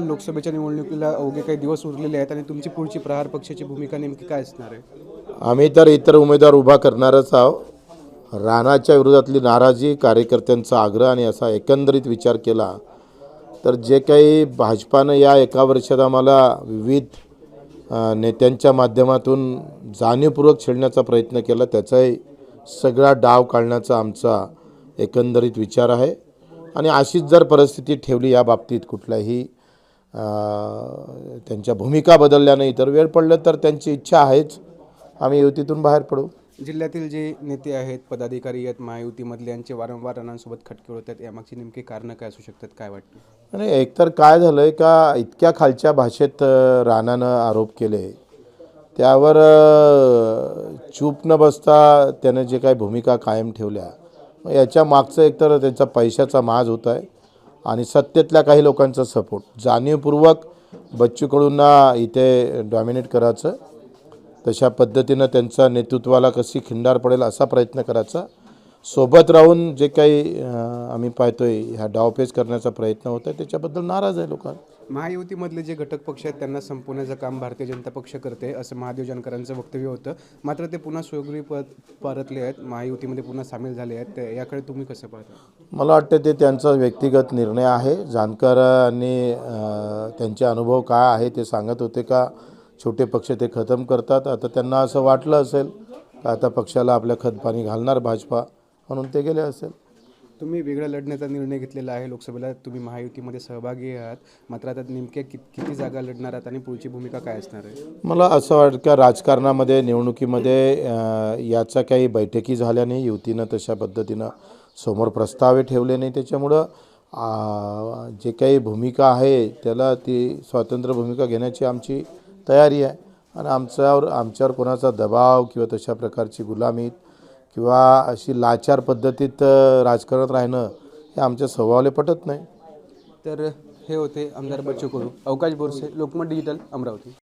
लोकसभेच्या निवडणुकीला अवघे काही दिवस उरलेले आहेत आणि तुमची पुढची प्रहार पक्षाची भूमिका नेमकी काय असणार आहे? आम्ही तर इतर उमेदवार उभा करणारच आहोत. राणाच्या विरोधातली नाराजी कार्यकर्त्यांचा आग्रह आणि असा एकंदरीत विचार केला तर जे काही भाजपानं या एका वर्षात आम्हाला विविध नेत्यांच्या माध्यमातून जाणीवपूर्वक छेडण्याचा प्रयत्न केला त्याचाही सगळा डाव काढण्याचा आमचा एकंदरीत विचार आहे. आणि अशीच जर परिस्थिती ठेवली या बाबतीत कुठल्याही त्यांच्या भूमिका बदलल्या नाही तर वेळ पडलं तर त्यांची इच्छा आहेच. आम्ही युतीतून बाहेर पडू. जिल्ह्यातील जे नेते आहेत पदाधिकारी आहेत महायुतीमधले यांचे वारंवार राणांसोबत खटके होत आहेत यामागची नेमकी कारणं काय असू शकतात काय वाटतं? आणि एकतर काय झालं आहे का इतक्या खालच्या भाषेत राणानं आरोप केले. त्यावर चूप न बसता त्यानं जे काही भूमिका कायम ठेवल्या याच्या मागचं एकतर त्यांचा पैशाचा माज होत आहे आणि सत्तेतल्या काही लोकांचा सपोर्ट. जाणीवपूर्वक बच्चू कडूंना इथे डॉमिनेट करायचं. तशा पद्धतीनं त्यांच्या नेतृत्वाला कशी खिंडार पडेल असा प्रयत्न करायचा. सोबत राहून जे काही आम्ही पाहतोय ह्या डावपेच करण्याचा प्रयत्न होत आहे त्याच्याबद्दल नाराज आहे लोकांना महायुतीमधले जे घटक पक्ष आहेत त्यांना संपवण्याचं काम भारतीय जनता पक्ष करते असं महादेव जानकरांचं वक्तव्य होतं. मात्र ते पुन्हा परत परतले आहेत महायुतीमध्ये पुन्हा सामील झाले आहेत याकडे तुम्ही कसं पाहता? मला वाटतं ते त्यांचा व्यक्तिगत निर्णय आहे. जानकरांनी त्यांचे अनुभव काय आहे ते सांगत होते का छोटे पक्ष ते खतम करतात. आता त्यांना असं वाटलं असेल का आता पक्षाला आपल्या खतपाणी घालणार भाजपा? म्हणून ते गेले असेल. तुम्ही वेगळा लढण्याचा निर्णय घेतलेला आहे लोकसभेला. तुम्ही महायुतीमध्ये सहभागी आहात. मात्र आता नेमक्या कि किती जागा लढणार आहात आणि पुढची भूमिका काय असणार आहे? मला असं वाटतं का राजकारणामध्ये निवडणुकीमध्ये अं, याच्या काही बैठकी झाल्या नाही युतीनं तशा पद्धतीनं समोर प्रस्तावे ठेवले नाही. त्याच्यामुळं जे काही भूमिका आहे त्याला ती स्वतंत्र भूमिका घेण्याची आमची तयारी आहे. आणि आमच्यावर आमच्यावर कोणाचा दबाव किंवा तशा प्रकारची गुलामी किंवा अशी लाचार पद्धतीत राजकारणात राहणं हे आमच्या स्वभावाला पटत नाही. तर हे होते आमदार बच्चू कडू अवकाश बोरसे लोकमत डिजिटल अमरावती.